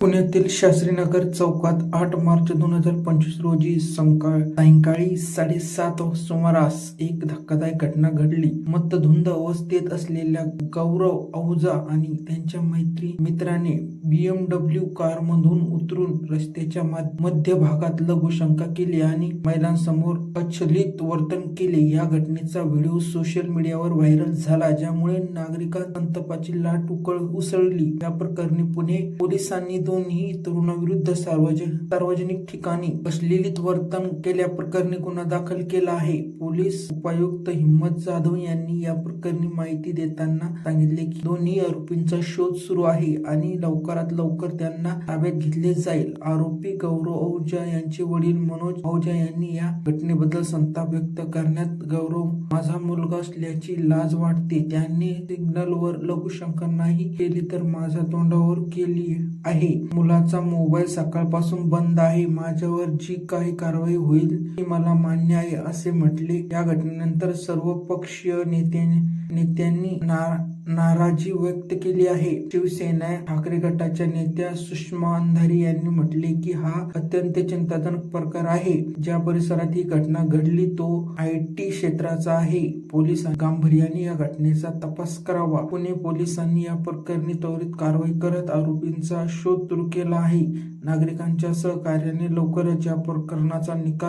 पुण्यातील शास्त्रीनगर चौकात आठ मार्च दोन हजार पंचवीस रोजी सायंकाळी साडेसात सुमारास एक धक्कादायक घटना घडली. मतधुंद अवस्थेत असलेल्या गौरव औजा आणि त्यांच्या मैत्री मित्राने बीएमडब्ल्यू कारमधून उतरून रस्त्याच्या मध्य मध्यभागात लघुशंका केली आणि महिलांसमोर अचलित वर्तन केले. या घटनेचा व्हिडिओ सोशल मीडियावर व्हायरल झाला ज्यामुळे नागरिकांत संतापाची लाट उकळ उसळली. या प्रकरणी पुणे पोलिसांनी दोन्ही तरुणाविरुद्ध सार्वजनिक सार्वजनिक ठिकाणी अश्लीलित वर्तन केल्याप्रकरणी गुन्हा दाखल केला आहे. पोलीस उपायुक्त हिम्मत जाधव यांनी या प्रकरणी माहिती देताना सांगितले की दोन्ही आरोपींचा शोध सुरू आहे आणि लवकरात लवकर त्यांना ताब्यात घेतले जाईल. आरोपी गौरव औजा यांचे वडील मनोज औजा यांनी या घटनेबद्दल संताप व्यक्त करण्यात गौरव माझा मुलगा असल्याची लाज वाटते. त्यांनी सिग्नलवर लघुशंका नाही केली तर माझ्या तोंडावर केली आहे. मुलाचा मोबाईल सकाळपासून बंद आहे. माझ्यावर जी काही कारवाई होईल ती मला मान्य आहे असे म्हटले. या घटनेनंतर सर्व पक्षीय नेत्यांनी नेत्यांनी ना- नाराजी व्यक्त केली आहे. शिवसेना ठाकरे गटाच्या नेत्या सुषमा अंधारी यांनी म्हटले की हा अत्यंत चिंताजनक प्रकार आहे. ज्या परिसरात ही घटना घडली तो आय टी क्षेत्राचा आहे. पोलिसांनी गांभीर्याने या घटनेचा तपास करावा. पुणे पोलिसांनी या प्रकरणी त्वरित कारवाई करत आरोपींचा शोध सुरू केला आहे. नागरिकांच्या सहकार्याने लवकरच या प्रकरणाचा निकाल